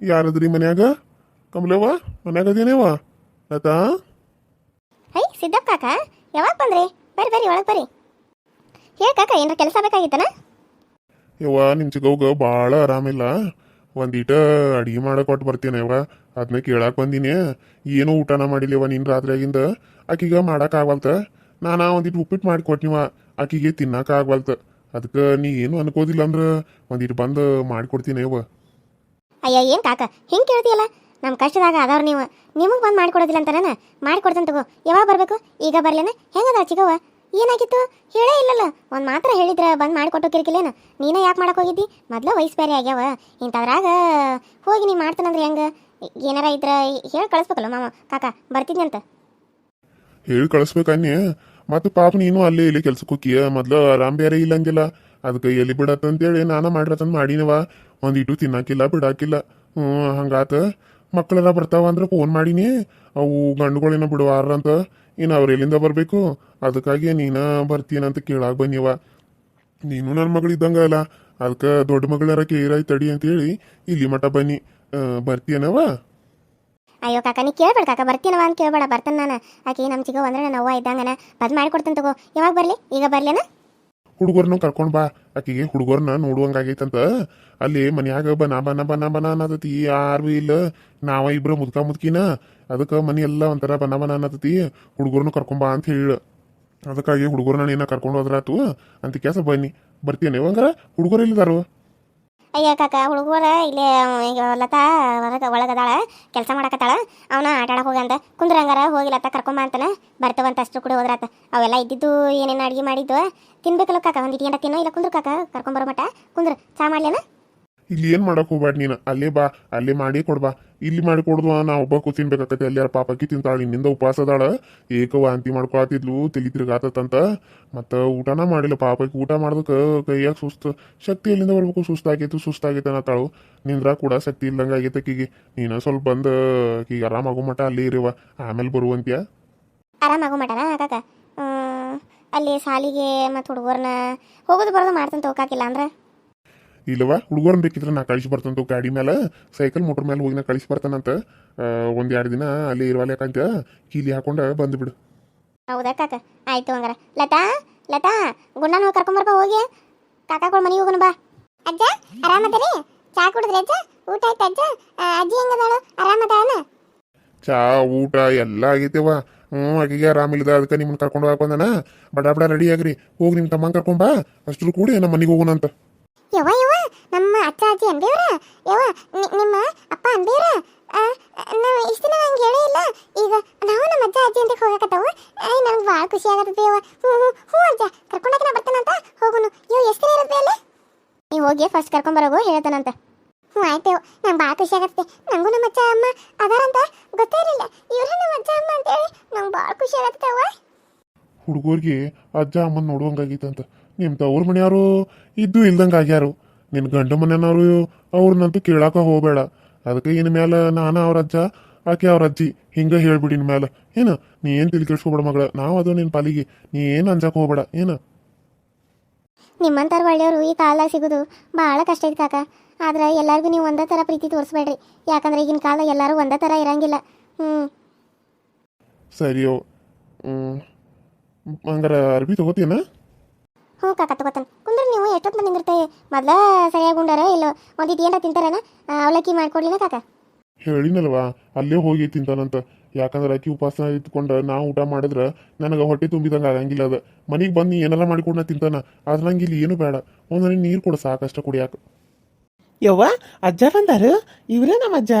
ಯಾರದ್ರಿ ಮನ್ಯಾಗ? ಕಮಲವ್ವ? ಮನ್ಯಾಗ ಅದೇನೇವ ಲತಾ? ಹೈ ಸಿದ್ದಪ್ಪ ಕಾಕ ಯಾವಾಗ ಬಂದ್ರಿ? ಬರ್ರಿ ಬರ್ರಿ ಒಳಗೆ ಬರ್ರಿ. ಹೇಳಿ ಕಾಕ ಏನಾರ ಕೆಲಸ ಬೇಕಾಗಿತ್ತನ? ಯವ್ವ ನಿಮ್ ಚಿಗವ್ಗ ಭಾಳ ಆರಾಮಿಲ್ಲ. ಒಂದೀಟ ಅಡಿಗೆ ಮಾಡಕ್ ಕೊಟ್ಟು ಬರ್ತೀನಿ ಯವ್ವ. ಅದನ್ನ ಕೇಳಾಕ್ ಬಂದೀನಿ. ಏನೂ ಊಟನ ಮಾಡಿಲ್ಲವ ನಿನ್ ರಾತ್ರಿಯಾಗಿಂದ? ಆಕಿಗೆ ಮಾಡಕ್ ನಾನು ನಾನಾ ಒಂದಿಟ್ಟು ಉಪ್ಪಿಟ್ಟು ಮಾಡಿ ಕೊಟ್ನಿವ. ಆಕಿಗೆ ತಿನ್ನಾಕ ಆಗವಲ್ತ. ಅದಕ್ಕೆ ನೀ ಏನು ಅನ್ಕೋದಿಲ್ಲ ಅಂದ್ರೆ ಒಂದಿಟ್ಟು ಬಂದು ಮಾಡಿಕೊಡ್ತೀನಿ ಯವ್ವ. ಅಯ್ಯ, ಏನು ಕಾಕ? ಹಿಂಗೆ ಕೇಳ್ತೀಯಲ್ಲ? ನಮ್ಮ ಕಷ್ಟದಾಗ ಅದಾವ್ರು ನೀವು. ನಿಮಗೆ ಬಂದು ಮಾಡಿಕೊಡೋದಿಲ್ಲ ಅಂತಾನ ಮಾಡಿಕೊಡ್ತಾನೆ ತಗೋ. ಯಾವಾಗ ಬರಬೇಕು? ಈಗ ಬರ್ಲೇನ? ಹೆಂಗದ ಚಿಗವ್ವ ಏನಾಗಿತ್ತು? ಹೇಳೇ ಇಲ್ಲಲ್ಲ. ಒಂದು ಮಾತ್ರ ಹೇಳಿದ್ರ ಬಂದು ಮಾಡಿಕೊಟ್ಟು ಕಿರಿಕಿಲೇನು ನೀನೇ ಯಾಕೆ ಮಾಡಕ್ಕೆ ಹೋಗಿದ್ದಿ? ಮೊದಲು ವಯಸ್ಸು ಬೇರೆ ಆಗ್ಯಾವ. ಇಂಥದ್ರಾಗ ಹೋಗಿ ನೀ ಮಾಡ್ತಾನಂದ್ರೆ ಹೆಂಗೆ? ಏನಾರ ಇದ್ರೆ ಹೇಳಿ ಕಳಿಸ್ಬೇಕಲ್ಲ ಮಾಮ. ಕಾಕ, ಬರ್ತಿದ್ನಿ ಅಂತ. ಹೇಳಿ ಕಳಿಸ್ಬೇಕನ್ಯ ಮತ್ತು ಪಾಪ ನೀನು ಅಲ್ಲೇ ಇಲ್ಲಿ ಕೆಲ್ಸಕ್ಕೆ ಹೋಗಿಯ ಮೊದಲು ಆರಾಮ್ ಬೇರೆ ಇಲ್ಲಂಗಿಲ್ಲ. ಅದಕ್ಕೆ ಎಲ್ಲಿ ಬಿಡತ್ತಂತೇಳಿ ನಾನು ಮಾಡಿರತ್ತಂದು ಮಾಡೀನವ ಒಂದಿಟ್ಟು ತಿನ್ನಾಕಿಲ್ಲ ಬಿಡಾಕಿಲ್ಲ. ಹ್ಞೂ ಹಂಗಾತ ಮಕ್ಕಳೆಲ್ಲ ಬರ್ತಾವ ಅಂದ್ರೆ ಫೋನ್ ಮಾಡೀನಿ. ಅವು ಗಂಡುಗಳೇನ ಬಿಡುವಾರ ಅಂತ ಇನ್ನು ಅವ್ರು ಎಲ್ಲಿಂದ ಬರಬೇಕು? ಅದಕ್ಕಾಗಿ ನೀನ ಬರ್ತೀನಂತ ಕೇಳಾಕ್ ಬನ್ನಿವ ನೀನು ನನ್ನ ಮಗಳಿದ್ದಂಗ ಅಲ್ಲ. ಅದಕ್ಕೆ ದೊಡ್ಡ ಮಗಳಾರ ಕೇರಾಯ್ ತಡಿ ಅಂತ ಹೇಳಿ ಇಲ್ಲಿ ಮಠ ಬನ್ನಿ. ಬರ್ತೀಯನವ ಅಯ್ಯೋ ಕಾಕ ನೀ ಕೇಳ್ಬೇಡ ಕಾಕ ಬರ್ತೀನವ ಅಂತ ಕೇಳ್ಬೇಡ. ಬರ್ತಾನೆ ನಾನು. ಆಕೆ ನಮ್ಮ ಚಿಗೋ ಅಂದ್ರೆ ನನ್ನ ಅವ್ವ ಇದ್ದಂಗನ. ಬದ್ ಮಾಡಿಕೊಡ್ತೇನೆ ತಗೋ. ಯಾವಾಗ ಬರಲಿ? ಈಗ ಬರ್ಲೇನ? ಹುಡುಗರ್ನು ಕರ್ಕೊಂಡು ಬಾ. ಆಕಿಗೆ ಹುಡುಗರ್ನ ನೋಡುವಂಗಾಗೈತಂತ. ಅಲ್ಲಿ ಮನ್ಯಾಗ ಬನ ಬನ ಬನ ಬನ ಅನ್ನತತಿ. ಯಾರು ಇಲ್ಲ. ನಾವ ಇಬ್ರು ಮುದ್ಕ ಮುದ್ಕಿನ. ಅದಕ್ಕೆ ಮನಿ ಎಲ್ಲ ಒಂಥರ ಬನ ಬನ ಅನ್ನತತಿ. ಹುಡುಗರ್ನು ಕರ್ಕೊಂಬ ಬಾ ಅಂತ ಹೇಳ. ಅದಕ್ಕಾಗಿ ಹುಡುಗರನ್ನ ಏನ ಕರ್ಕೊಂಡು ಹೋದ್ರಾತು ಅಂತ ಕೆಲಸ ಬನ್ನಿ. ಬರ್ತೀನಿ ಹಂಗಾರ? ಹುಡುಗರು ಇಲ್ಲದಾರು ಅಯ್ಯ ಕಾಕ, ಹುಡುಗರ ಇಲ್ಲೇ ಲತಾ ಹೊರಗ ಒಳಗದಾಳ ಕೆಲಸ ಮಾಡಕತ್ತಾಳ ಅವನ ಆಟ ಆಡಕ್ ಹೋಗಂತ ಕುಂದ್ರಂಗಾರ ಹೋಗಿ ಲತಾ ಕರ್ಕೊಂಬ ಅಂತಾನ. ಬರ್ತವಂತ ಅಷ್ಟು ಕೂಡ ಹೋದ್ರಾತ. ಅವೆಲ್ಲ ಇದ್ದಿದ್ದು ಏನೇನು ಅಡಿಗೆ ಮಾಡಿದ್ದು ತಿನ್ಬೇಕಲ್ಲ ಕಾಕ, ಒಂದು ಇಟ್ಕೊಂಡ ತಿನ್ನೋ? ಇಲ್ಲ ಕುಂದ್ರ ಕಾಕ ಕರ್ಕೊಂಬರೋ ಮಟ್ಟ ಕುಂದ್ರ, ಚಾ ಮಾಡ್ಲೇನ? ಇಲ್ಲಿ ಏನ್ ಮಾಡಕ್ ಹೋಗ್ಬೇಡ ನೀನು? ಅಲ್ಲೇ ಬಾ, ಅಲ್ಲೇ ಮಾಡಿ ಕೊಡ್ಬಾ ಇಲ್ಲಿ ಮಾಡಿ ಕೊಡ್ದು ನಾ ಒಬ್ಬ ಅಲ್ಲಿ ಯಾರ ಪಾಪಕ್ಕಿ ತಿಂತಾಳ ಇನ್ನಿಂದ ಉಪವಾಸ ಅದಾಳ ಏಕ ವಾಂತಿ ಮಾಡ್ಕೊಳತಿದ್ಲು ತಲಿ ಮತ್ತೆ ಮತ್ತ ಊಟನ ಮಾಡಿಲ್ಲ, ಪಾಪಕ್ಕೆ ಊಟ ಮಾಡೋದಕ್ಕೆ ಕೈಯಾಗ ಸುಸ್ತು. ಶಕ್ತಿ ಎಲ್ಲಿಂದ ಬರ್ಬೇಕು? ಸುಸ್ತಾಗೈತು, ಸುಸ್ತಾಗೈತೆ ತಾಳು ನಿಂದ್ರ ಕೂಡ ಶಕ್ತಿ ಇಲ್ದಂಗ ಆಗೈತೆ ಆಕಿಗೆ ನೀನು ಸ್ವಲ್ಪ ಬಂದು ಆಕಿಗೆ ಆರಾಮಾಗೋ ಮಟ ಅಲ್ಲೇ ಇರಿವ. ಆಮೇಲೆ ಬರುವಂತ್ಯ? ಆರಾಮಾಗೋ ಮಟನ ಅಲ್ಲಿ ಸಾಲಿಗೆ ಮತ್ತು ಹುಡುಗರ್ನ ಹೋಗೋದು ಬರೋದು ಮಾಡ್ತಾನೆ ಹೋಗಾಕಿಲ್ಲ ಅಂದ್ರೆ? ಇಲ್ಲವ ಹುಡುಗರನ್ನ ಬೇಕಿದ್ರೆ ನಾ ಕಳಿಸಿ ಬರ್ತಂತ ಗಾಡಿ ಮೇಲೆ ಸೈಕಲ್ ಮೋಟರ್ ಮೇಲೆ ಹೋಗಿ ನಾ ಕಳಿಸಿ ಬರ್ತಾನಂತ ಒಂದು ಎರಡು ದಿನ ಅಲ್ಲಿ ಇರುವಲ್ಯಾಕಂತ ಕೀಲಿ ಹಾಕೊಂಡ ಬಂದ್ಬಿಡು ಹೌದಾ ಕಾಕ ಆಯ್ತು ಹಂಗಾರ. ಲತಾ ಲತಾ ಗುಂಡನ ಹೋಗಿ ಕರ್ಕೊಂಬರ್ಬಾ ಹೋಗಿ. ಕಾಕಾಗಳ ಮನೆಗೆ ಹೋಗೋಣ ಬಾ. ಅಜ್ಜ ಆರಾಮದರಿ ಚಾ ಕುಡಿದ್ರಿ ಅಜ್ಜ? ಊಟ ಆಯ್ತು ಅಜ್ಜ? ಅಜ್ಜಿ ಹೆಂಗದಾಳು? ಆರಾಮದಾನ ಚಾ ಊಟ ಎಲ್ಲ ಆಗೈತೆವ ಹ್ಞೂ ಆಕೆಗೆ ಆರಾಮಿಲ್ಲದ ಅದಕ್ಕೆ ನಿಮ್ಮನ್ನ ಕರ್ಕೊಂಡು ಹೋಗಕ್ ಬಂದನ. ಬಡ ಬಡ ರೆಡಿ ಆಗ್ರಿ. ಹೋಗಿ ನಿಮ್ಮ ತಮ್ಮಂಗೆ ಕರ್ಕೊಂಡ್ ಬಾ. ಅಷ್ಟ್ರು ಕೂಡಿ ನಮ್ಮ ಮನೆಗೆ ಹೋಗೋಣ ಅಂತ. ಯವ್ವ ಯವ್ವ, ನಮ್ಮ ಅಜ್ಜ, ಅಜ್ಜಿ ಅಂದೇವ್ರ ಯವ್ವ ನಿಮ್ಮ ಅಪ್ಪ ಅಂದೇವ್ರ ನಾವು ಇಷ್ಟು ದಿನ ನಂಗೆ ಹೇಳೇ ಇಲ್ಲ. ಈಗ ನಾವು ನಮ್ಮ ಅಜ್ಜ, ಅಜ್ಜಿ ಅಂತ ಹೋಗಕತ್ತವ. ಐ ನನಗೆ ಭಾಳ ಖುಷಿ ಆಗತ್ತೆ ಯವ್ವ. ಹ್ಞೂ ಹ್ಞೂ ಹ್ಞೂ ಅಜ್ಜ, ಕರ್ಕೊಂಡಾಗ ನಾ ಬರ್ತಾನಂತ ಹೋಗುನು. ಇವ್ ಎಷ್ಟು ದಿನ ಇರುತ್ತೆ ಅಲ್ಲಿ? ನೀವು ಹೋಗಿ ಫಸ್ಟ್ ಕರ್ಕೊಂಬರೋಗು ಹೇಳ್ತಾನಂತ ಹ್ಞೂ ಆಯ್ತು ನಂಗೆ ಭಾಳ ಖುಷಿ ಆಗತ್ತೆ. ನನಗೂ ನಮ್ಮ ಅಜ್ಜ, ಅಮ್ಮ ಅದಾರಂತ ಗೊತ್ತೇ ಇರಲಿಲ್ಲ. ಇವ್ರು ನಮ್ಮ ಅಜ್ಜ, ಅಮ್ಮ ಅಂತೇಳಿ ನಂಗೆ ಭಾಳ ಖುಷಿ ಆಗತ್ತೆ ಅವ ಹುಡುಗರಿಗೆ ಅಜ್ಜ, ಅಮ್ಮನ ನೋಡುವಂಗಾಗಿತ್ತಂತ ನಿಮ್ಮ ತವ್ರ ಮನೆಯವರು ಇದ್ದು ಇಲ್ದಂಗೆ ಆಗ್ಯಾರು. ನಿನ್ನ ಗಂಡ ಮನೆಯವರು ಅವ್ರನ್ನಂತೂ ಕೇಳಾಕ ಹೋಗಬೇಡ. ಅದಕ್ಕೆ ಇನ್ ಮ್ಯಾಲ ನಾನು ಅವ್ರ ಅಜ್ಜ ಆಕೆ ಅವ್ರ ಅಜ್ಜಿ ಹಿಂಗ ಹೇಳ್ಬಿಡಿ ಇನ್ ಮ್ಯಾಲ. ಏನ? ನೀ ಏನ್ ತಿಳಿ ಕೆಡ್ಸ್ಕೊಬೇಡ ಮಗಳ. ನಾವು ಅದು ನಿನ್ನ ಪಾಲಿಗೆ. ನೀ ಏನು ಅಂಜಾಕ ಹೋಗ್ಬೇಡ. ಏನ? ನಿಮ್ಮಂಥವ್ರು ಒಳ್ಳೆಯವರು ಈ ಕಾಲ ಸಿಗೋದು ಭಾಳ ಕಷ್ಟ ಐತಿ ಕಾಕ. ಆದ್ರೆ ಎಲ್ಲರಿಗೂ ನೀವು ಒಂದೇ ತರ ಪ್ರೀತಿ ತೋರಿಸ್ಬೇಡ್ರಿ. ಯಾಕಂದ್ರೆ ಈಗಿನ ಕಾಲ ಎಲ್ಲರೂ ಒಂದೇ ಥರ ಇರಂಗಿಲ್ಲ. ಹ್ಞೂ ಸರಿಯೋ. ಹ್ಮ್. ಹಂಗಾರ ಅರ್ಬಿ ತಗೋತೀನ ಹ್ಞೂ ಕಾಕ ತಗೋತಾನೆ. ಕುಂದ್ರೆ ನೀವು ಎಷ್ಟೊತ್ತು ಮಂದಿ ನಿಂದಿರ್ತೇವೆ ಮೊದಲ ಸರಿಯಾಗಿ ಉಂಡಾರ ಇಲ್ಲ? ಒಂದಿಟ್ಟು ಏನಾರ ತಿಂತಾರೇನ? ಆ, ಅವಲಕ್ಕಿ ಮಾಡ್ಕೊಡ್ಲಿನ ಕಾಕ? ಹೇಳಿನಲ್ವಾ ಅಲ್ಲೇ ಹೋಗಿ ತಿಂತಾನಂತ. ಯಾಕಂದ್ರೆ ಅಕ್ಕಿ ಉಪವಾಸ ಇದ್ಕೊಂಡು ನಾ ಊಟ ಮಾಡಿದ್ರೆ ನನಗೆ ಹೊಟ್ಟೆ ತುಂಬಿದಂಗೆ ಆಗಂಗಿಲ್ಲ ಅದು. ಮನೆಗೆ ಬಂದು ಏನೆಲ್ಲ ಮಾಡಿಕೊಂಡು ತಿಂತಾನ. ಆದ್ರೆ ನಂಗೆ ಇಲ್ಲಿ ಏನು ಬೇಡ. ಒಂದನೇ ನೀರು ಕೊಡು ಸಾಕಷ್ಟು ಕುಡಿಯಾಕ. ಯವ್ವ ಅಜ್ಜ ಬಂದಾರು? ಇವ್ರೇ ನಮ್ಮ ಅಜ್ಜ?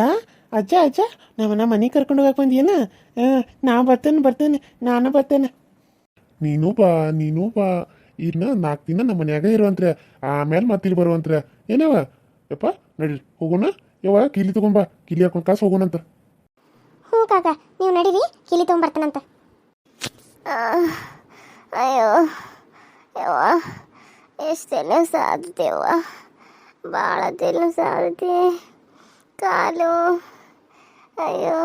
ಅಜ್ಜ ಅಜ್ಜ ನಮ್ಮನ್ನ ಮನೆಗೆ ಕರ್ಕೊಂಡು ಹೋಗಕ್ಕೆ ಬಂದಿಯೇನ? ಆ, ನಾ ಬರ್ತೇನೆ ಬರ್ತೇನೆ ನಾನು ಬರ್ತೇನೆ. ನೀನು ಬಾ ನೀನು ಬಾ. ಇನ್ನ ನಾಲ್ಕು ದಿನ ನಮ್ಮ ಮನ್ಯಾಗ ಇರುವಂತ್ರೆ ಆಮೇಲೆ ಮತ್ತಿಲ್ಲಿ ಬರುವಂತ್ರೆ, ಏನವ? ಯಪ್ಪ, ನಡಿ, ಹೋಗೋಣ. ಯವ್ವ, ಕಿಲಿ ತಗೊಂಬಾ ಕಿಲಿ ಹಾಕೊಂಡು ಕಾಸು ಹೋಗೋಣಂತ. ಹ್ಞೂ ಕಾಕ, ನೀವು ನಡೀರಿ, ಕಿಲಿ ತೊಗೊಂಬರ್ತಾನಂತ ಅಯ್ಯೋ, ಯವ್ವ ಎಷ್ಟೆಲ್ಲ ಸಾಧ್ತೇವ ಭಾಳ ತೆಲ್ಲ ಸಾಧ್ತೆ ಕಾಲು, ಅಯ್ಯೋ.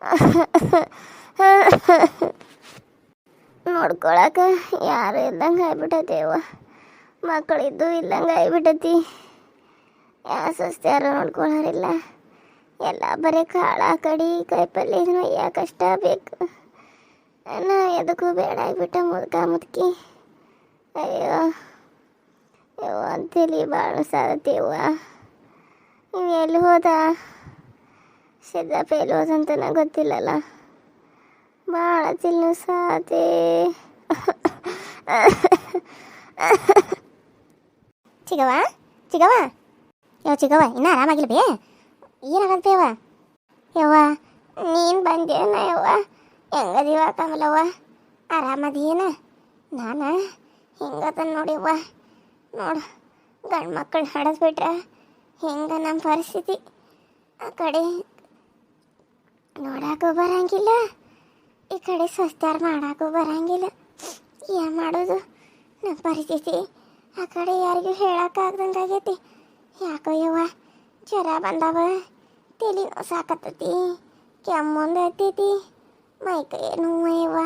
ನೋಡ್ಕೊಳಕ ಯಾರು ಇದ್ದಂಗೆ ಆಗ್ಬಿಟ್ಟೈತೆ ಯವ್ವ ಮಕ್ಕಳಿದ್ದು ಇಲ್ಲಂಗೆ ಆಗ್ಬಿಟ್ಟೈತಿ. ಯಾ ಯಾರು ನೋಡ್ಕೊಳ್ಳೋರಿಲ್ಲ ಎಲ್ಲ ಬರೀ ಕಾಳ, ಕಡಿ ಕಾಯಿಪಲ್ಲೆ ಇದನ್ನು ಯಾಕಷ್ಟ ಬೇಕು. ನಾ ಎದಕ್ಕೂ ಬೇಡ ಆಗ್ಬಿಟ್ಟ ಮುದುಕ ಮುದ್ಕಿ. ಅಯ್ಯೋ ಅಯ್ಯೋ ಅಂತೇಳಿ ಭಾಳ ಸಾಧತೇವ ನೀವು ಎಲ್ಲಿ ಹೋದ? ಸಿದ್ದಪ್ಪ ಎಲ್ಲಿ ಹೋದಂತ ಗೊತ್ತಿಲ್ಲಲ್ಲ. ಭಾಳ ತಿನ್ನು ಸಾತೆ ಚಿಗವ ಚಿಗವ ಯಾವ ಚಿಗವ ಇನ್ನೂ ಆರಾಮಾಗಿಲ್ಲ ಬೇ ಏನಾಗತ್ತೆ ಯವ್ವ? ನೀನು ಬಂದೇನ ಯವ್ವ? ಹೆಂಗದೀವ ಕಮಲವ್ವ ಆರಾಮದೇನ ನಾನು ಹಿಂಗದ ನೋಡಿವ್ವ ನೋಡು ಗಂಡು ಮಕ್ಕಳು ಹಡದ್ಬಿಟ್ರೆ ಹಿಂಗ ನಮ್ಮ ಪರಿಸ್ಥಿತಿ? ಆ ಕಡೆ ನೋಡಕ್ಕೂ ಬರಂಗಿಲ್ಲ. ಈ ಕಡೆ ಸ್ವಸ್ತಾರ ಮಾಡಕ್ಕೂ ಬರಂಗಿಲ್ಲ. ಏನು ಮಾಡೋದು? ನಮ್ಮ ಪರಿಸ್ಥಿತಿ ಆ ಕಡೆ ಯಾರಿಗೂ ಹೇಳಕ್ಕಾಗ್ದಂಗೆ ಆಗೈತಿ ಯಾಕೋ ಯವ್ವ, ಜ್ವರ ಬಂದವ. ತಲೆ ಸಾಕತ್ತತಿ ಕೆಮ್ಮೊಂದು ಹತ್ತೈತಿ ಮೈ ಕೈ ನೋವು ಯವ್ವ.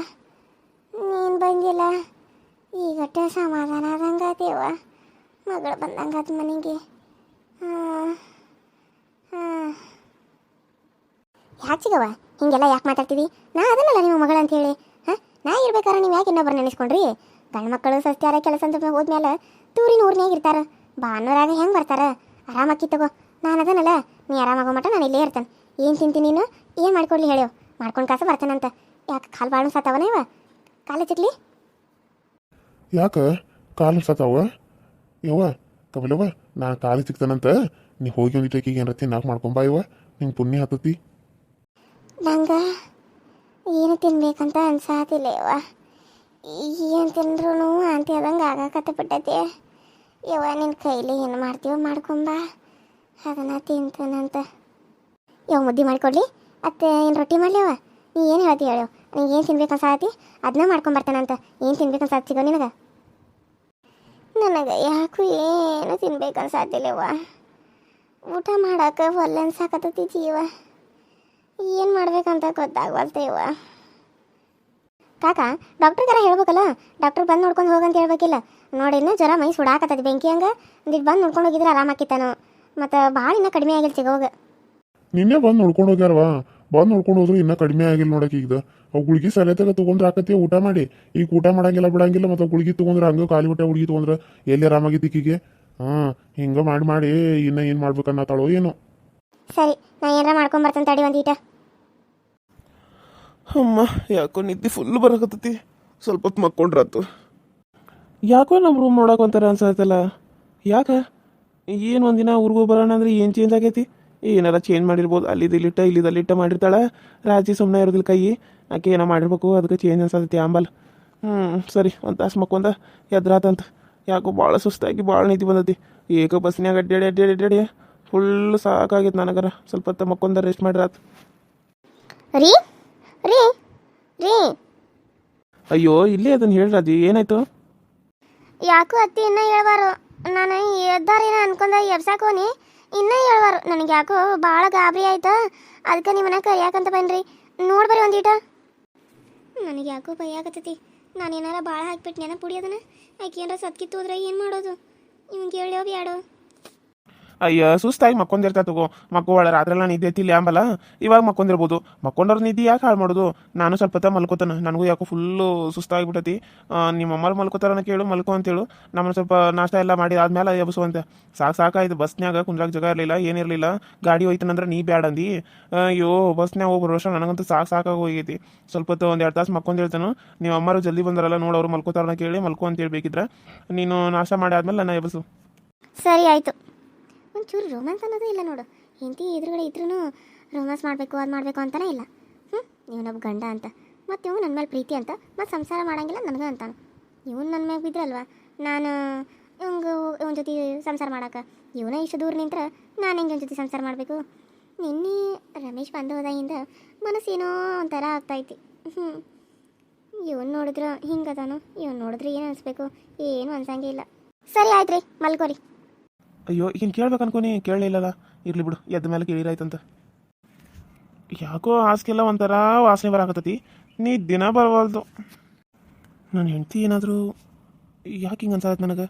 ನೀನು ಬಂದಿಲ್ಲ. ಈಗಟ್ಟ ಸಮಾಧಾನ ಆದಂಗೆ ಆತೇವ ಮಗಳು ಬಂದಂಗೆ ಮನೆಗೆ. ಹಾಂ ಹಾಂ. ಯಾಕೆ ಸಿಗವ ಹಿಂಗೆಲ್ಲ ಯಾಕೆ ಮಾತಾಡ್ತೀವಿ? ನಾ ಅದನ್ನಲ್ಲ ನಿಮ್ಮ ಮಗಳು ಅಂತ ಹೇಳಿ. ಹಾಂ? ನಾ ಇರ್ಬೇಕಾರ ನೀವು ಯಾಕೆ ಇನ್ನೊಬ್ಬರು ನೆನೆಸ್ಕೊಂಡ್ರಿ ಗಂಡು ಮಕ್ಕಳು ಸಸ್ಯಾರ ಕೆಲಸ ಅಂತ ಹೋದ್ಮೇಲೆ ತೂರಿನ ಊರ್ನ್ಯಾಗ ಇರ್ತಾರ. ಭಾನುವಾರಾಗ ಹೆಂಗೆ ಬರ್ತಾರ? ಆರಾಮಾಗಿ ತಗೋ. ನಾನು ಅದನ್ನಲ್ಲ, ನೀ ಆರಾಮಾಗೋ ಮಟ್ಟ ನಾನು ಇಲ್ಲೇ ಇರ್ತೇನೆ. ಏನು ತಿಂತೀನಿ ನೀನು? ಏನು ಮಾಡ್ಕೊಡ್ಲಿ ಹೇಳೋ ಮಾಡ್ಕೊಂಡು ಕಾಸು ಬರ್ತಾನಂತ. ಯಾಕೆ ಕಾಲು ಬಾಳು ಸತ್ತವನ ಇವ? ಕಾಲು ಚಿಕ್ಲಿ ಯಾಕ? ಕಾಲು ಸತ್ತಾವ ಯವ್ವ, ಕಮಲವ್ವ ನಾನು ಕಾಲು ಸಿಗ್ತಾನಂತ ನೀ ಹೋಗಿ ಒಂದು ಟೈಕಿಗೆ ಏನಿರ್ತೀನಿ ನಾಲ್ಕು ಮಾಡ್ಕೊಂಬಾ ಇವ. ನಿಂಗೆ ಪುಣ್ಯ ಹತ್ತತಿ ನಂಗೆ ಏನು ತಿನ್ಬೇಕಂತ ಅನ್ಸಾತಿಲ್ಲ ಯವ್ವ ಏನು ತಿಂದ್ರೂ ಆಂತಿ ಆದಂಗೆ ಆಗಾಕತ್ತ ಬಿಟ್ಟೈತಿ. ಯವ್ವ ನಿನ್ನ ಕೈಲಿ ಏನು ಮಾಡ್ತೀವೋ ಮಾಡ್ಕೊಂಬ ಅದನ್ನು ತಿಂತಾನಂತ. ಯಾವ ಮುದ್ದೆ ಮಾಡಿಕೊಡ್ಲಿ. ಅತ್ತೆ, ಏನು ರೊಟ್ಟಿ ಮಾಡ್ಲಿವ ನೀ ಏನು ಹೇಳ್ತಿ ಹೇಳು. ನಿಂಗೆ ಏನು ತಿನ್ಬೇಕು ಅನ್ಸಾತಿ ಅದನ್ನ ಮಾಡ್ಕೊಂಬರ್ತಾನಂತ ಏನು ತಿನ್ಬೇಕು ಅನ್ಸಾತಿ ಸಿಗೋ ನಿನಗೆ? ನನಗೆ ಯಾಕೂ ಏನು ತಿನ್ಬೇಕು ಅನ್ಸಾತಿಲ್ಲವ್ವ ಊಟ ಮಾಡಕ್ಕೆ ಒಲ್ಲೆ ಅನ್ಸಾಕತ್ತೈತಿ ಜೀವ. ಏನು ಮಾಡ್ಬೇಕಂತ ಗೊತ್ತಾಗ್ವಲ್ತೇವ ಕಾಕ ಡಾಕ್ಟರ್ಗಾರ ಹೇಳ್ಬೇಕಲ್ಲ? ಡಾಕ್ಟರ್ ಬಂದು ನೋಡ್ಕೊಂಡು ಹೋಗಂತ ಹೇಳ್ಬೇಕಿಲ್ಲ. ನೋಡಿನ ಜ್ವರ ಮೈ ಸುಡಾಕತ್ತದ ಬೆಂಕಿ ಹಂಗ. ಒಂದಿಟ್ಟು ಬಂದು ನೋಡ್ಕೊಂಡು ಹೋಗಿದ್ರೆ ಆರಾಮಾಕಿತ್ತಾನು ಮತ್ತು ಭಾಳ ಇನ್ನೂ ಕಡಿಮೆ ಆಗಿಲ್ಲ ಸಿಗೋಗ ನಿನ್ನೆ ಬಂದು ನೋಡ್ಕೊಂಡು ಹೋಗ್ಯಾರವಾ ಬಂದು ನೋಡ್ಕೊಂಡು ಹೋದ್ರು ಇನ್ನೂ ಕಡಿಮೆ ಆಗಿಲ್ಲ ನೋಡಕ್ಕೆ ಈಗ. ಅವು ಗುಳಿಗೆ ಸಲತೆಗ ತೊಗೊಂಡ್ರೆ ಆಕತಿ ಊಟ ಮಾಡಿ. ಈಗ ಊಟ ಮಾಡಂಗಿಲ್ಲ ಬಿಡಂಗಿಲ್ಲ ಮತ್ತು ಗುಳಿಗೆ ತೊಗೊಂಡ್ರೆ ಹಂಗೆ ಖಾಲಿ ಹೊಟ್ಟೆ ಗುಳಿಗೆ ತೊಗೊಂಡ್ರೆ ಎಲ್ಲಿ ಆರಾಮಾಗಿತ್ತು ಈಕಿಗೆ? ಹಾಂ ಹಿಂಗೆ ಮಾಡಿ ಮಾಡಿ ಇನ್ನೂ ಏನು ಮಾಡ್ಬೇಕನ್ನತ್ತಾಳೋ ಏನೋ. ಸರಿ ನಾ ಏನಾರ ಮಾಡ್ಕೊಂಡ್ ಬರ್ತೇನೆ ತಡಿ ಒಂದೀಟ ಅಮ್ಮ ಯಾಕೋ ನಿದ್ದೆ ಫುಲ್ ಬರಕತ್ತೈತಿ. ಸ್ವಲ್ಪ ಹೊತ್ತು ಮಕ್ಕೊಂಡ್ರಾತು ಯಾಕೋ ನಮ್ಮ ರೂಮ್ ನೋಡಕ್ಕೆ ಒಂಥರ ಅನ್ಸತ್ತಲ್ಲ? ಯಾಕೆ? ಏನು ಒಂದಿನ ಊರಿಗೆ ಬರೋಣ ಅಂದ್ರೆ ಏನು ಚೇಂಜ್ ಆಗೈತಿ? ಏನಾರ ಚೇಂಜ್ ಮಾಡಿರ್ಬೋದು. ಅಲ್ಲಿದ್ದು ಇಲ್ಲಿಟ್ಟ ಇಲ್ಲಿದ್ದು ಅಲ್ಲಿಟ್ಟ ಮಾಡಿರ್ತಾಳೆ. ರಾಜಿ ಸುಮ್ಮನೆ ಇರೋದಿಲ್ಲ ಕೈ. ಆಕೆ ಏನೋ ಮಾಡಿರ್ಬೇಕು ಅದಕ್ಕೆ ಚೇಂಜ್ ಅನ್ಸತ್ತೈತಿ ಆಂಬಲ್ ಹ್ಞೂ ಸರಿ ಒಂದು ತಾಸು ಮಕ್ಕೊಂದ ಎದ್ರಾತಂತ. ಯಾಕೋ ಭಾಳ ಸುಸ್ತಾಗಿ ಭಾಳ ನಿದ್ದೆ ಬಂದೈತಿ. ಏಕ ಬಸ್ನ್ಯಾಗ ಅಡ್ಡಾಡಿ ಅಡ್ಡಾಡಿ ಅಡ್ಡಾಡಿ ಫುಲ್ ಸಾಕಾಗೈತೆ ನನಗರ ಸ್ವಲ್ಪ ಹೊತ್ತು ಮಕ್ಕೊಂದ ರೆಸ್ಟ್ ಮಾಡಿರಾತು. ರೀ ರೀ ರೀ. ಅಯ್ಯೋ ಇಲ್ಲೇ ಅದನ್ನ ಹೇಳ್ರಾಜಿ ಏನಾಯ್ತು? ಯಾಕೋ ಅತ್ತಿ ಇನ್ನ ಹೇಳ್ಬಾರು ನಾನು ಎದ್ದಾರೇನ ಅನ್ಕೊಂಡ ಎಬ್ಸಾಕೋನಿ ಇನ್ನ ಹೇಳ್ಬಾರು ನನಗೆ ಯಾಕೋ ಭಾಳ ಗಾಬರಿ ಆಯ್ತಾ. ಅದಕ್ಕೆ ನಿಮ್ಮನ್ನ ಕರಿಯಾಕಂತ ಬನ್ರಿ ನೋಡ್ಬರಿ ಒಂದೀಟ. ನನಗೆ ಯಾಕೋ ಭಯ ಆಗತ್ತೈತಿ. ನಾನು ಏನಾರ ಭಾಳ ಹಾಕ್ಬಿಟ್ಟು ಪುಡಿ ಅದನ್ನ. ಆಕೆ ಏನಾರ ಸತ್ಕಿತ್ತು ಹೋದ್ರೆ ಏನು ಮಾಡೋದು? ಇವ್ನಿಗೆ ಹೇಳೋ ಬ್ಯಾಡೋ? ಅಯ್ಯ, ಸುಸ್ತಾಗಿ ಮಕ್ಕೊಂದಿರ್ತಾ ತಗೋ ಮಕ್ಕೋಳ ರಾತ್ರೆಲ್ಲ ನಿದ್ದೆ ಎತ್ತಿಲ್ಲ ಅಂಬಲ್ಲ? ಇವಾಗ ಮಕ್ಕೊಂದಿರ್ಬೋದು. ಮಕ್ಕೊಂಡವ್ರ ನಿದ್ದೆ ಯಾಕೆ ಹಾಳು ಮಾಡೋದು? ನಾನು ಸ್ವಲ್ಪ ಹೊತ್ತ ಮಲ್ಕೋತಾನೆ. ನನಗೂ ಯಾಕೋ ಫುಲ್ಲು ಸುಸ್ತಾಗಿಬಿಟ್ಟತಿ ನಿಮ್ಮ ಅಮ್ಮರು ಮಲ್ಕೋತಾರನ ಕೇಳು, ಮಲ್ಕೋ ಅಂತೇಳು. ನಮ್ಮನ್ನು ಸ್ವಲ್ಪ ನಾಷ್ಟ ಎಲ್ಲ ಮಾಡಿ ಆದ್ಮೇಲೆ ಎಬ್ಸು ಅಂತ ಸಾಕು ಸಾಕಾಯ್ತು ಬಸ್ನ್ಯಾಗ ಕುಂದ್ರಾಗ ಜಾಗ ಇರಲಿಲ್ಲ ಏನಿರಲಿಲ್ಲ ಗಾಡಿ ಹೋಯ್ತನಂದ್ರೆ ನೀ ಬ್ಯಾಡ ಅಂದಿ. ಅಯ್ಯೋ, ಬಸ್ನ್ಯಾಗ ಹೋಗಿ ಬರೋ ವರ್ಷ ನನಗಂತೂ ಸಾಕು ಸಾಕಾಗಿ ಹೋಗೈತಿ. ಸ್ವಲ್ಪ ಹೊತ್ತು ಒಂದು ಎರಡು ತಾಸು ಮಕ್ಕೊಂದಿರ್ತಾನು. ನೀವು ಅಮ್ಮರು ಜಲ್ದಿ ಬಂದಾರಲ್ಲ ನೋಡು ಅವ್ರು ಮಲ್ಕೋತಾರನ ಕೇಳಿ ಮಲ್ಕೋ ಅಂತ ಹೇಳ್ಬೇಕಿದ್ರೆ ನೀನು ನಾಷ್ಟ ಮಾಡಿ ಆದ್ಮೇಲೆ ನಾನು ಎಬ್ಸು. ಸರಿ, ಆಯಿತು. ಒಂಚೂರು ರೊಮ್ಯಾನ್ಸ್ ಅನ್ನೋದು ಇಲ್ಲ ನೋಡು. ಹೆಂಡತಿ ಎದುರುಗಡೆ ಇದ್ರೂ ರೊಮ್ಯಾನ್ಸ್ ಮಾಡಬೇಕು, ಅದು ಮಾಡಬೇಕು ಅಂತಲೇ ಇಲ್ಲ. ಹ್ಞೂ ಇವನೊಬ್ಬ ಗಂಡ ಅಂತ. ಮತ್ತು ಇವನು ನನ್ನ ಮೇಲೆ ಪ್ರೀತಿ ಅಂತ, ಮತ್ತು ಸಂಸಾರ ಮಾಡಂಗಿಲ್ಲ ನನಗೆ ಅಂತಾನೆ. ಇವನು ನನ್ನ ಮ್ಯಾಗ ಬಿದ್ದರಲ್ವ ನಾನು ಇವಂಗೆ ಇವನ ಜೊತೆ ಸಂಸಾರ ಮಾಡೋಕೆ. ಇವನ ಇಷ್ಟು ದೂರ ನಿಂತ್ರೆ ನಾನು ಹೆಂಗೆ ಇವನ ಜೊತೆ ಸಂಸಾರ ಮಾಡಬೇಕು? ನಿನ್ನೆ ರಮೇಶ್ ಬಂದು ಹೋದಾಗಿಂದ ಮನಸ್ಸೇನೋ ಒಂಥರ ಆಗ್ತೈತಿ. ಹ್ಞೂ ಇವನು ನೋಡಿದ್ರೆ ಹಿಂಗದಾನು ಇವನು ನೋಡಿದ್ರೆ ಏನು ಅನಿಸ್ಬೇಕು? ಏನು ಅನ್ಸಂಗೇ ಇಲ್ಲ. ಸರಿ ಆಯ್ತು ರೀ ಮಲ್ಕೋರಿ. ಅಯ್ಯೋ, ಈಗಿನ ಕೇಳ್ಬೇಕು ಅನ್ಕೊನಿ. ಕೇಳಲಿಲ್ಲಲ್ಲ ಇರ್ಲಿ ಬಿಡು. ಎದ್ದ ಮೇಲೆ ಕೇಳಿರಾಯ್ತಂತ. ಯಾಕೋ ಹಾಸಿಗೆಲ್ಲ ಒಂಥರ ವಾಸನೆ ಬರಾಕತ್ತತಿ. ನೀ ದಿನ ಬರವಲ್ದು. ನನ್ನ ಹೆಂಡ್ತಿ ಏನಾದರೂ ಯಾಕೆ ಹಿಂಗೆ ಅನ್ಸಾಯ್ತು ನನಗೆ?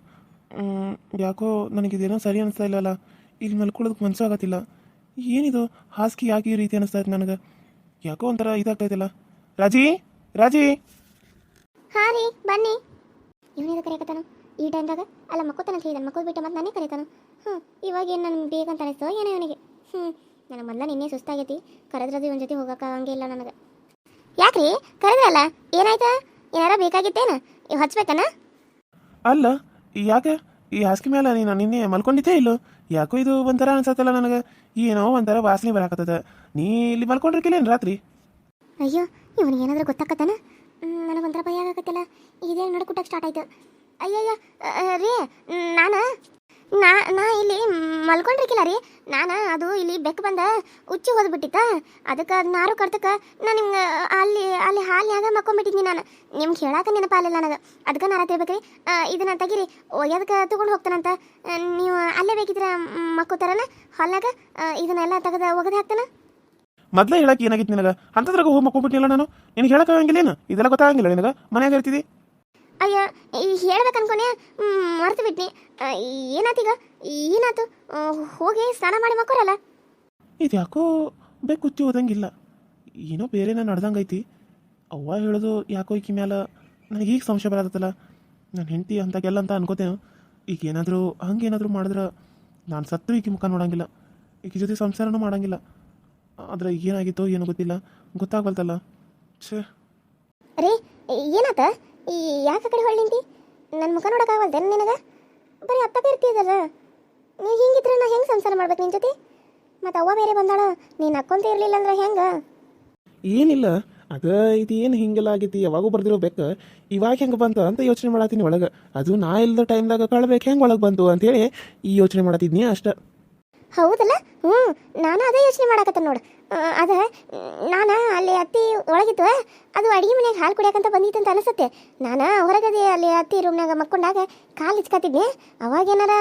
ಯಾಕೋ ನನಗಿದೇನೋ ಸರಿ ಅನಿಸ್ತಾ ಇಲ್ಲಲ್ಲ. ಇಲ್ಲಿ ಮಲ್ಕೊಳ್ಳೋದಕ್ಕೆ ಮನಸ್ಸು ಆಗತ್ತಿಲ್ಲ. ಏನಿದು? ಹಾಸಿಗೆ ಯಾಕೆ ಈ ರೀತಿ ಅನಿಸ್ತಾ ಇತ್ತು ನನಗೆ? ಯಾಕೋ ಒಂಥರ ಇದಾಗ್ತೈತಿಲ್ಲ ರಾಜಿ? ರಾಜಿ? ಹಾಂ ರೀ, ಬನ್ನಿ. ಇವನಿದ ಕರೆಯಕತ್ತಾನು? ಈ ಟೈಮ್ದಾಗ? ಅಲ್ಲ ಮಕ್ಕೋತಾನ ಅಂತ ಹೇಳಿದ ಮಕ್ಕೋದ್ ಬಿಟ್ಟು ಮತ್ತೆ ನಾನೇ ಕರೀತಾನು? ಹ್ಞೂ ಇವಾಗ ಏನು ನನಗೆ ಬೇಕಂತ ಅನಿಸ್ತೋ ಏನೋ ಇವನಿಗೆ? ಹ್ಞೂ ನನಗೆ ಮೊದಲ ನಿನ್ನೆ ಸುಸ್ತಾಗೈತಿ ಕರೆದ್ರದು ಇವನ ಜೊತೆ ಹೋಗಕ್ಕೆ ಹಂಗಿಲ್ಲ ನನಗೆ. ಯಾಕ್ರಿ? ಕರೆದ್ರಲ್ಲ? ಏನಾಯ್ತಾ? ಏನಾರ ಬೇಕಾಗಿತ್ತೇನ? ಇವ್ ಹಚ್ಬೇಕನ? ಅಲ್ಲ ಯಾಕೆ? ಈ ಹಾಸಿಗೆ ಮೇಲೆ ನೀನು ನಿನ್ನೆ ಮಲ್ಕೊಂಡಿದ್ದೇ ಇಲ್ಲೋ? ಯಾಕೋ ಇದು ಒಂಥರ ಅನ್ಸತ್ತಲ್ಲ ನನಗೆ? ಏನೋ ಒಂಥರ ವಾಸನೆ ಬರಾಕತ್ತದ. ನೀ ಇಲ್ಲಿ ಮಲ್ಕೊಂಡಿರ್ಕಿಲ್ಲೇನು ರಾತ್ರಿ? ಅಯ್ಯೋ ಇವನಿಗೆ ಏನಾದರೂ ಗೊತ್ತಾಕತ್ತಾನ ನನಗೊಂಥರ ಭಯ ಆಗಕತ್ತಿಲ್ಲ. ಇದೇ ನಡ್ಕುಟ್ಟಕ್ಕೆ ಸ್ಟಾರ್ಟ್ ಆಯ್ತು. ಅಯ್ಯಯ್ಯ ರೀ, ನಾನು? ನಾ ನಾ ಇಲ್ಲಿ ಮಲ್ಕೊಂಡಿರ್ಕಿಲ್ಲ ರೀ. ನಾನು, ಅದು ಇಲ್ಲಿ ಬೆಕ್ಕು ಬಂದ ಉಚ್ಚಿ ಹೋದ್ಬಿಟ್ಟಿತ್ತ? ಅದಕ್ಕೆ ಅದು ನಾರು ಕರ್ತಕ್ಕೆ ನಾನು ನಿಮ್ಗೆ ಅಲ್ಲಿ ಅಲ್ಲಿ ಹಾಲಿನಾಗ ಮಕ್ಕೊಂಬಿಟ್ಟಿದ್ನಿ ನಾನು. ನಿಮ್ಗೆ ಹೇಳಕ್ಕೆ ನೆನಪಾಲಿಲ್ಲ ನನಗೆ. ಅದಕ್ಕೆ ನಾನು ತಿಳ್ಬೇಕ್ರಿ ಇದನ್ನ ತೆಗೀರಿ. ಒಯ್ಯೋದಕ್ಕೆ ತೊಗೊಂಡು ಹೋಗ್ತಾನಂತ. ನೀವು ಅಲ್ಲೇ ಬೇಕಿದ್ರೆ ಮಕ್ಕೋತಾರನ? ಹಾಲ್ನಾಗ ಇದನ್ನೆಲ್ಲ ತೆಗೆದು ಒಗೆದು ಹಾಕ್ತಾನ? ಮೊದಲೇ ಹೇಳಕ್ಕೆ ಏನಾಗಿತ್ತು ನಿನಗೆ? ಅಂತದ್ರಾಗ ಹೋಗಿ ಮಕ್ಕೊಂಬಿಟ್ಟಿಲ್ಲ ನಾನು? ನಿನಗೆ ಹೇಳಕ್ಕಾಗಂಗಿಲ್ಲೇನು ಇದೆಲ್ಲ ಗೊತ್ತಾಗಂಗಿಲ್ಲ ನಿನಗೆ? ಮನೆಯಾಗ ಇರ್ತಿದ್ದಿ ಅಯ್ಯ ಹೇಳ್ಬೇಕು ಅನ್ಕೊನೆ ಮರ್ತು ಬಿಟ್ನಿ. ಏನಾತೀಗ ಏನಾತು ಹೋಗಿ ಸ್ನಾನ ಮಾಡಿ ಮಕ್ಕೋರಲ್ಲ? ಇದು ಯಾಕೋ ಬೇಕು ಕುತ್ತಿ ಹೋದಂಗಿಲ್ಲ. ಏನೋ ಬೇರೆನ ನಡ್ದಂಗೈತಿ. ಅವ್ವ ಹೇಳೋದು ಯಾಕೋ ಈಕಿ ಮ್ಯಾಲ ನನಗೆ ಈಗ ಸಂಶಯ ಬರತ್ತಲ್ಲ ನನ್ನ ಹೆಂಡತಿ ಅಂತಾಗೆಲ್ಲ ಅಂತ ಅನ್ಕೋತೇನೆ. ಈಗ ಏನಾದರೂ ಹಂಗೇನಾದರೂ ಮಾಡಿದ್ರೆ ನಾನು ಸತ್ತು ಈಕಿ ಮುಖ ನೋಡಂಗಿಲ್ಲ. ಈಕಿ ಜೊತೆ ಸಂಸಾರನೂ ಮಾಡಂಗಿಲ್ಲ. ಆದ್ರೆ ಏನಾಗಿತ್ತೋ ಏನೋ ಗೊತ್ತಿಲ್ಲ. ಗೊತ್ತಾಗಲ್ತಲ್ಲ ಛೇ. ರೀ ಏನಾತ? ಈ ಯಾಕೆ ಕಡೆ ಹೊಳ್ಳಿಂತಿ ನನ್ನ ಮುಖ ನೋಡೋಕ್ಕಾಗಲ್ದೇನು ನಿನಗೆ? ಬರೀ ಅಪ್ಪ ಇರ್ತಿದ್ದಲ್ಲ ನೀವು ಹಿಂಗಿದ್ರೆ ನಾ ಹೆಂಗೆ ಸಂಸಾರ ಮಾಡ್ಬೇಕು ನಿನ್ನ ಜೊತೆ? ಮತ್ತು ಅವ್ವ ಬೇರೆ ಬಂದಾಳ ನೀನು ಅಕ್ಕೊಂತ ಇರಲಿಲ್ಲ ಅಂದ್ರೆ ಹೆಂಗೆ? ಏನಿಲ್ಲ ಅದ ಇದು ಏನು ಹಿಂಗೆಲ್ಲ ಆಗೈತಿ ಯಾವಾಗೂ ಬರ್ದಿರೋ ಬೇಕು ಇವಾಗ ಹೆಂಗೆ ಬಂತು ಅಂತ ಯೋಚನೆ ಮಾಡತ್ತೀನಿ ಒಳಗೆ. ಅದು ನಾ ಇಲ್ಲದ ಟೈಮ್ದಾಗ ಕಳ್ಬೇಕು ಹೆಂಗೆ ಒಳಗೆ ಬಂತು ಅಂತೇಳಿ ಈ ಯೋಚನೆ ಮಾಡತ್ತಿದ್ನಿ ಅಷ್ಟೇ. ಹೌದಲ್ಲ? ಹ್ಞೂ ನಾನು ಅದೇ ಯೋಚನೆ ಮಾಡಕತ್ತ ನೋಡು. ಅದ ನಾನು ಅಲ್ಲಿ ಅತ್ತಿ ಒಳಗಿತ್ತು. ಅದು ಅಡಿಗೆ ಮನೆಗೆ ಹಾಲು ಕುಡಿಯಕಂತ ಬಂದಿತ್ತು ಅಂತ ಅನಿಸುತ್ತೆ. ನಾನು ಹೊರಗದೆ ಅಲ್ಲಿ ಅತ್ತಿ ರೂಮ್ನಾಗ ಮಕ್ಕೊಂಡಾಗ ಕಾಲು ಇಚ್ಕತ್ತಿದ್ನಿ ಅವಾಗ ಏನಾರ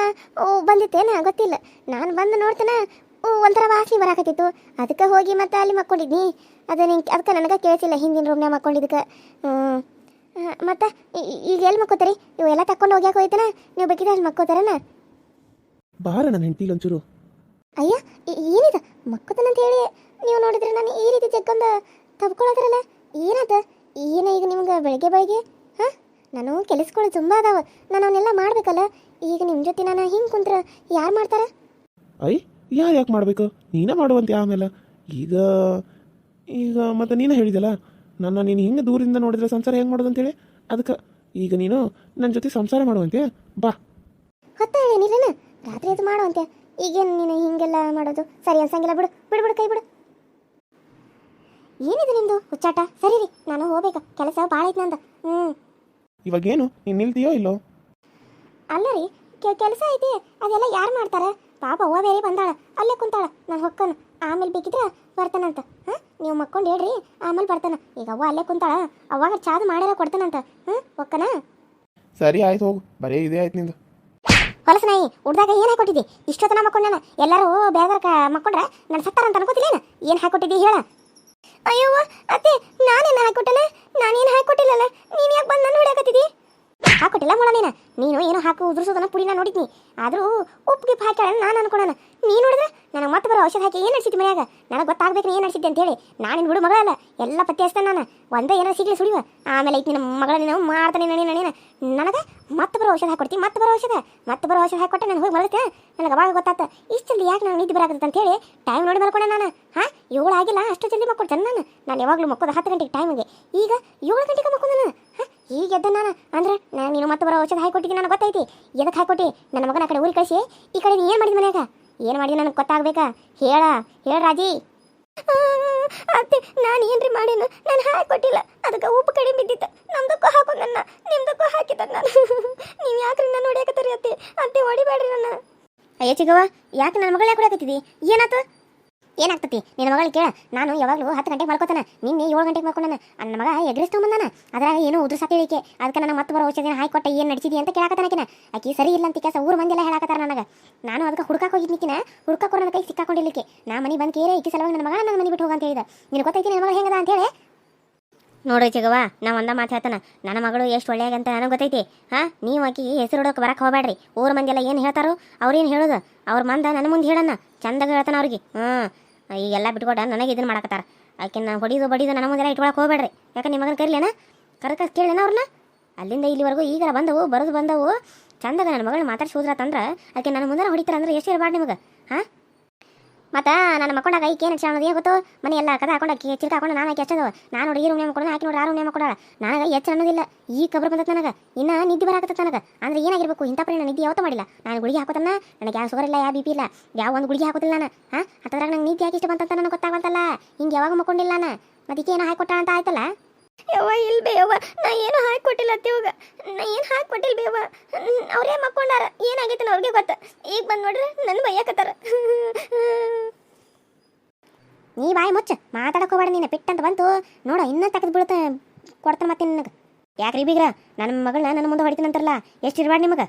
ಓ ಬಂದಿತ್ತೇನ? ಗೊತ್ತಿಲ್ಲ. ನಾನು ಬಂದು ನೋಡ್ತೇನೆ ಓ ಒಂಥರ ವಾಸಿ ಬರಾಕತ್ತಿತ್ತು. ಅದಕ್ಕೆ ಹೋಗಿ ಮತ್ತೆ ಅಲ್ಲಿ ಮಕ್ಕೊಂಡಿದ್ನಿ. ಅದು ನಿಂಗೆ ಅದಕ್ಕೆ ನನಗೆ ಕೇಳಿಸಿಲ್ಲ ಹಿಂದಿನ ರೂಮ್ನಾಗ ಮಕ್ಕೊಂಡಿದ್ದಕ್ಕೆ. ಮತ್ತು ಈಗ ಎಲ್ಲಿ ಮಕ್ಕೋತಾರಿ? ಇವೆಲ್ಲ ತಕೊಂಡು ಹೋಗ್ಯಾಕೆ ಹೋಯ್ತಾನ? ನೀವು ಬೇಕಿದ್ರೆ ಅಲ್ಲಿ ಮಕ್ಕೋತಾರನ? ಬಾರ ನನ್ನ ಹೆಂಡತಿ ಒಂಚೂರು. ಅಯ್ಯ ಏನಿದೆ? ಅಂತ ಹೇಳಿ. ನೀವು ನೋಡಿದ್ರೆ ನಾನು ಈ ರೀತಿ ಜಗ್ಗೊಂದು ತಬ್ಕೊಳ್ಳೋದ್ರಲ್ಲ? ಏನದ? ಏನ ಈಗ ನಿಮ್ಗೆ ಬೆಳಗ್ಗೆ ಬೆಳಗ್ಗೆ? ಹಾಂ? ನಾನು ಕೆಲಸಗಳು ತುಂಬ ಅದಾವ. ನಾನು ಅವನ್ನೆಲ್ಲ ಮಾಡ್ಬೇಕಲ್ಲ? ಈಗ ನಿಮ್ಮ ಜೊತೆ ನಾನು ಹಿಂಗೆ ಕುಂತ್ರ ಯಾರು ಮಾಡ್ತಾರೆ? ಐ ಯಾರು ಯಾಕೆ ಮಾಡಬೇಕು? ನೀನೇ ಮಾಡುವಂತೆ ಆಮೇಲೆ. ಈಗ ಈಗ ಮತ್ತೆ ನೀನೇ ಹೇಳಿದಲ್ಲ ನನ್ನ ನೀನು ಹಿಂಗೆ ದೂರಿಂದ ನೋಡಿದ್ರೆ ಸಂಸಾರ ಹೆಂಗೆ ಮಾಡೋದು ಅಂತೇಳಿ ಅದಕ್ಕೆ ಈಗ ನೀನು ನನ್ನ ಜೊತೆ ಸಂಸಾರ ಮಾಡುವಂತೆ. ಬಾ. ಹೊತ್ತ ನೀನು ರಾತ್ರಿ ಅದು ಮಾಡುವಂತೆ. ಈಗೇನು ನೀನು ಹಿಂಗೆಲ್ಲ ಮಾಡೋದು? ಸರಿ ಅನ್ಸಂಗಿಲ್ಲ. ಬಿಡು. ಬಿಡು ಬಿಡು ಕೈ ಬಿಡು. ಏನಿದೆ ನಿಮ್ದು ಹುಚ್ಚಾಟ? ಸರಿ ರೀ ನಾನು ಹೋಗ್ಬೇಕು. ಕೆಲಸ ಭಾಳ ಐತೆ ನಂದು. ಹ್ಞೂ ಇವಾಗೇನು? ನೀನು ನಿಲ್ತೀಯೋ ಇಲ್ಲೋ? ಅಲ್ಲ ರೀ ಕೆಲಸ ಐತಿ. ಅದೆಲ್ಲ ಯಾರು ಮಾಡ್ತಾರೆ? ಪಾಪ ಅವ್ವ ಬೇರೆ ಬಂದಾಳ. ಅಲ್ಲೇ ಕುಂತಾಳ. ನಾನು ಹೊಕ್ಕನು. ಆಮೇಲೆ ಬೇಕಿದ್ರೆ ಬರ್ತಾನಂತ. ಹಾಂ? ನೀವು ಮಕ್ಕೊಂಡು ಹೇಳ್ರಿ. ಆಮೇಲೆ ಬರ್ತಾನ. ಈಗ ಅವ್ವ ಅಲ್ಲೇ ಕುಂತಾಳ. ಅವಾಗ ಚಾದು ಮಾಡ್ಯಾರ ಕೊಡ್ತಾನಂತ. ಹಾಂ? ಹೊಕ್ಕನ? ಸರಿ ಆಯ್ತು ಹೋಗು. ಬರೀ ಇದೇ ಆಯ್ತು ನಿಂದು. ಹೊಲಸ ನಾಯಿ ಉಡ್ದಾಗ ಏನು ಹಾಕೊಟ್ಟಿದ್ದಿ ಇಷ್ಟೊತ್ತನ ಮಕ್ಕೊಂಡಾನ? ಎಲ್ಲರೂ ಬೇಗ ಮಕ್ಕೊಂಡ್ರೆ? ನಾನು ಸತ್ತಾರಂತ ಅನ್ಕೋತಿಲ್ಲೇನ? ಏನು ಹಾಕೊಟ್ಟಿದ್ದಿ ಹೇಳ? ಅಯ್ಯವ್ವ ಅತ್ತೆ ನಾನೇನು ಹಾಕೊಟ್ಟನ ನಾನೇನು ಹಾಕೊಟ್ಟಿಲ್ಲಲ್ಲ ನೀನು ಯಾಕೆ ಬಂದು ನಾನು ಹೊಡ್ಯಾಕತ್ತಿದ್ದಿ ಹಾಕೊಟ್ಟಿಲ್ಲ ಮೊಳ ನೀನು. ನೀನು ಏನು ಹಾಕು, ಉದುರಿಸೋದನ್ನ ಪುಡಿನ ನೋಡಿದ್ನಿ. ಆದರೂ ಉಪ್ಪಿಗೆ ಹಾಕ್ಯಾಳ ನಾನು ಅನ್ಕೊಳನ ನೀನು ನೋಡಿದ್ರೆ ನನಗೆ ಮತ್ತೆ ಬರೋ ಔಷಧ ಹಾಕಿ ಏನು ನಡ್ಸಿದ್ದಿ ಮನ್ಯಾಗ? ನನಗೆ ಗೊತ್ತಾಗ್ಬೇಕು ಏನು ನಡ್ಸಿದ್ದೆ ಅಂತೇಳಿ. ನಾನಿನ್ ಹುಡು ಮಗಳ ಅಲ್ಲ ಎಲ್ಲ ಪತ್ತೆ ಹಚ್ತಾನೆ ನಾನು. ಒಂದೇ ಏನೋ ಸಿಗ್ಲಿ ಸುಳಿವ ಆಮೇಲೆ ಐತಿ ನಿನ್ನ ಮಗಳ ನಾವು ಮಾಡ್ತಾನೆ ನಾನೇ ನಾನೇನ ನನಗೆ ಮತ್ತೆ ಬರೋ ಔಷಧ ಹಾಕೊಡ್ತೀನಿ ಮತ್ತೆ ಬರೋ ಔಷಧ. ಮತ್ತೆ ಬರೋ ಔಷಧ ಹಾಕೊಟ್ಟೆ ನಾನು ಹೋಗಿ ಮಲಗ್ತೆ ನನಗೆ ಅವಾಗ ಗೊತ್ತಾತ. ಇಷ್ಟು ಜಲ್ದಿ ಯಾಕೆ ನಾನು ನಿದ್ದೆ ಬಿಡಾಕತ್ತಂತ ಹೇಳಿ ಟೈಮ್ ನೋಡಿ ಮಲ್ಕೊಂಡೆ ನಾನು. ಹಾಂ? ಏಳು ಆಗಿಲ್ಲ, ಅಷ್ಟು ಜಲ್ದಿ ಮಕ್ಕೊಡ್ತೇನೆ ನಾನು. ನಾನು ಯಾವಾಗಲೂ ಮಕ್ಕೋದು ಹತ್ತು ಗಂಟೆಗೆ ಟೈಮಿಗೆ ಈಗ ಏಳು ಗಂಟೆಗೆ ಮಕ್ಕಳು ನಾನು. ಈಗ ಎದ್ದ ನಾನು ಅಂದ್ರೆ ನಾನು ನೀನು ಮತ್ತೆ ಬರೋ ಔಷಧ ಹಾಕೊಟ್ಟಿದ್ದೀನಿ ನನಗೆ ಗೊತ್ತೈತಿ. ಎದಕ್ಕೆ ಹಾಕೊಟ್ಟಿ ನನ್ನ ಮಗನ ಆ ಕಡೆ ಊರಿಗೆ ಕಳಿಸಿ. ಈ ಕಡೆ ನೀ ಏನು ಮಾಡಿದ ಮನ್ಯಾಗ? ಏನು ಮಾಡಿದ ನನಗೆ ಗೊತ್ತಾಗ್ಬೇಕಾ? ಹೇಳ ಹೇಳ ರಾಜಿ. ಅತ್ತೆ ನಾನು ಏನ್ರಿ ಮಾಡೇನು ನಾನು ಹಾಕೊಟ್ಟಿಲ್ಲ ಅದಕ್ಕೆ ಉಪ್ಪು ಕಡಿಮೆ ಬಿದ್ದಿತ್ತು. ನಮ್ದಕ್ಕೂ ಹಾಕು ನನ್ನ ನಿಮ್ದಕ್ಕೂ ಹಾಕಿದ ನಾನು. ನೀವು ಯಾಕ್ರಿ ನಾನು ಹೊಡಿಯಾಕತ್ತೀರಿ ಅತ್ತೆ? ಅತ್ತೆ ಹೊಡಿಬೇಡ್ರಿ ನನ್ನ. ಅಯ್ಯ ಚಿಗವ್ವ ಯಾಕೆ ನನ್ನ ಮಗಳು ಯಾಕೆ ಹೊಡ್ಯಾಕತ್ತಿದಿ? ಏನಾತು? ಏನಾಗ್ತತಿ? ನಿನ್ನ ಮಗಳ ಕೇಳ, ನಾನು ಯಾವಾಗಲೂ ಹತ್ತು ಗಂಟೆಗೆ ಮಲ್ಕೋತಾನೆ, ನಿನ್ನೆ ಏಳು ಗಂಟೆಗೆ ಮಲ್ಕೊಂಡಾನ, ನನ್ನ ಮಗ ಎಗ್ರೆಸ್ ತೊಗೊಂಬಂದಾನ ಅದ್ರಾಗ ಏನು ಉದ್ರ ಹೇಳಿಕೆ, ಅದಕ್ಕೆ ನನ್ನ ಮತ್ತೆ ಬರೋ ಔಷಧಿನ ಹಾಕೊಟ್ಟ ಏನು ನಡ್ಸಿದಿ ಅಂತ ಕೇಳಾಕತ್ತಾನಕಿನ ಆಕಿ ಸರಿ ಇಲ್ಲ ಅಂತ ಕೆಲಸ ಊರು ಮಂದಿಲ್ಲ ಹೇಳಾಕತ್ತಾರ ನನಗೆ. ನಾನು ಅದಕ್ಕೆ ಹುಡುಕಾಕ ಹೋಗಿದ್ನಿಕಿನ ಹುಡ್ಕಾಕ್ ನನ್ನ ಕೈ ಸಿಕ್ಕಾಕೊಂಡಿರ್ಲಿಕ್ಕೆ. ನಾ ಮನೆ ಬಂದು ಕೇರೆ, ಈಕಿ ಸಲುವಾಗಿ ನನ್ನ ಮಗ ನನ್ನ ಮನೆ ಬಿಟ್ಟು ಹೋಗ ಅಂತ ಹೇಳಿದ. ನಿನಗೆ ಗೊತ್ತೈತಿ ನನ್ನ ಮಗ ಹೆಂಗದ ಅಂತ ಹೇಳಿ? ನೋಡ್ರಿ ಚಿಗವ್ವ, ನಾ ಒಂದ ಮಾತು ಹೇಳ್ತಾನ, ನನ್ನ ಮಗಳು ಎಷ್ಟು ಒಳ್ಳೆಯಾಗ ಅಂತ ನನಗೆ ಗೊತ್ತೈತಿ. ಹಾ, ನೀವು ಆಕಿ ಹೆಸರು ಹಿಡೋಕೆ ಬರಕ್ಕೆ ಹೋಗಬೇಡ್ರಿ ಊರ ಮಂದಿ ಎಲ್ಲ ಏನು ಹೇಳ್ತಾರೋ ಅವ್ರೇನು ಹೇಳೋದು? ಅವ್ರ ಮಂದ ನನ್ನ ಮುಂದೆ ಹೇಳಣ್ಣ ಚಂದಾಗ ಹೇಳ್ತಾನ ಅವ್ರಿಗೆ. ಹ್ಞೂ ಈಗೆಲ್ಲ ಬಿಟ್ಕೊಟ್ಟ ನನಗೆ ಇದನ್ನ ಮಾಡಕತ್ತಾರ. ಆಕಿನ ಹೊಡಿದು ಬಡಿದು ನನ್ನ ಮುಂದೆಲ್ಲ ಇಟ್ಕೊಳಕ್ಕೆ ಹೋಗ್ಬೇಡ್ರಿ. ಯಾಕೆ ನಿಮ್ಮ ಮಗನ ಕರಿಲೇನ? ಕರ್ಕ ಕೇಳೇನ ಅವ್ರನ್ನ? ಅಲ್ಲಿಂದ ಇಲ್ಲಿವರೆಗೂ ಈಗ ಬಂದವು, ಬರೋದು ಬಂದವು. ಚಂದಾಗ ನನ್ನ ಮಗಳನ್ನ ಮಾತಾಡ್ಸಿ ಹೋದ್ರತ್ತಂದ್ರೆ ಆಕೆ ನನ್ನ ಮುಂದೆ ಹೊಡಿತಾರ ಅಂದ್ರೆ ಎಷ್ಟು ಇರಬಾರ್ದು ನಿಮಗೆ, ಹಾಂ? ಮತ್ತು, ನನ್ನ ಮಕ್ಕೊಂಡಾಗ ಈಕೆ ಏನು ಅನ್ನೋದು? ಏನು ಗೊತ್ತು? ಮನೆ ಎಲ್ಲ ಕದ ಹಾಕೊಂಡು ಆಕಿ ಚಿಲ್ಕ ಹಾಕೊಂಡು ನಾನು ಆಕೆ ಎಷ್ಟದವ ನಾನು ನೋಡಿ ಈ ರೂಮ್ ನೇಮ ಆಕಿ ನೋಡಿ ಆ ರೂಮ್ ನೇಮ ಕೊಡೋಣ ನನಗೆ ಹೆಚ್ಚು ಅನ್ನೋದಿಲ್ಲ. ಈ ಕಬ್ರ ಬಂದ ನನಗೆ. ಇನ್ನ ನಿದ್ದೆ ಬರಾಕತ್ತ ನನಗೆ. ಅಂದ್ರೆ ಏನಾಗಿರ್ಬೇಕು? ಇಂಥ ಪರಿಣಾಮ ನಾನು ನಿದ್ದೆ ಯಾವತ್ತೂ ಮಾಡಿಲ್ಲ. ನಾನು ಗುಳಿಗೆ ಹಾಕೋತನ ನನಗೆ ಯಾವ ಶುಗರ್ ಇಲ್ಲ, ಯಾವ ಬಿ ಪಿ ಇಲ್ಲ, ಯಾವ ಒಂದು ಗುಳಿಗೆ ಹಾಕೋದಿಲ್ಲ ನಾನು. ಹಾಂ? ಅದ್ರಾಗ ನಂಗೆ ನಿದ್ದೆ ಯಾಕೆ ಇಷ್ಟ ಬಂತಂತ ನನಗೆ ಗೊತ್ತಾಗಂತಲ್ಲ. ಹಿಂಗೆ ಯಾವಾಗ ಮಕ್ಕೊಂಡಿಲ್ಲ ನಾನು. ಅದಕ್ಕೆ ಏನೋ ಹಾಕೊಟ್ಟ ಅಂತ ಆಯ್ತಲ್ಲ? ಯವ್ವ ಇಲ್ಲ ಬೇ ಯವ್ವ. ನಾ ಏನು ಹಾಕಿ ಕೊಟ್ಟಿಲ್ಲ ಅತ್ತಿವಾಗ ನಾ ಏನು ಹಾಕಿ ಕೊಟ್ಟಿಲ್ಲ ಬೇವ ಅವರೇ ಮಕ್ಕೊಂಡಾರ. ಏನಾಗೈತೆ ಅವ್ರಿಗೆ ಗೊತ್ತ. ಈಗ ಬಂದು ನೋಡ್ರಿ ನನ್ನ ಬೈಯಕತ್ತಾರ. ನೀ ಬಾಯಿ ಮುಚ್ಚ. ಮಾತಾಡಕ್ಕೆ ಹೋಗ್ಬೇಡ ನೀನು. ಅಂತ ಬಂತು. ನೋಡ, ಇನ್ನೂ ತೆಗೆದು ಬೀಳ್ತ ಕೊಡ್ತಾನೆ ಮತ್ತೆ ನಿನಗೆ. ಯಾಕ್ರಿ ಬೀಗ್ರ? ನನ್ನ ಮಗಳನ್ನ ನನ್ನ ಮುಂದೆ ಹೊಡಿತೀನಂತಾರಲ್ಲ. ಎಷ್ಟು ಇರಬಾರ್ದು ನಿಮಗೆ?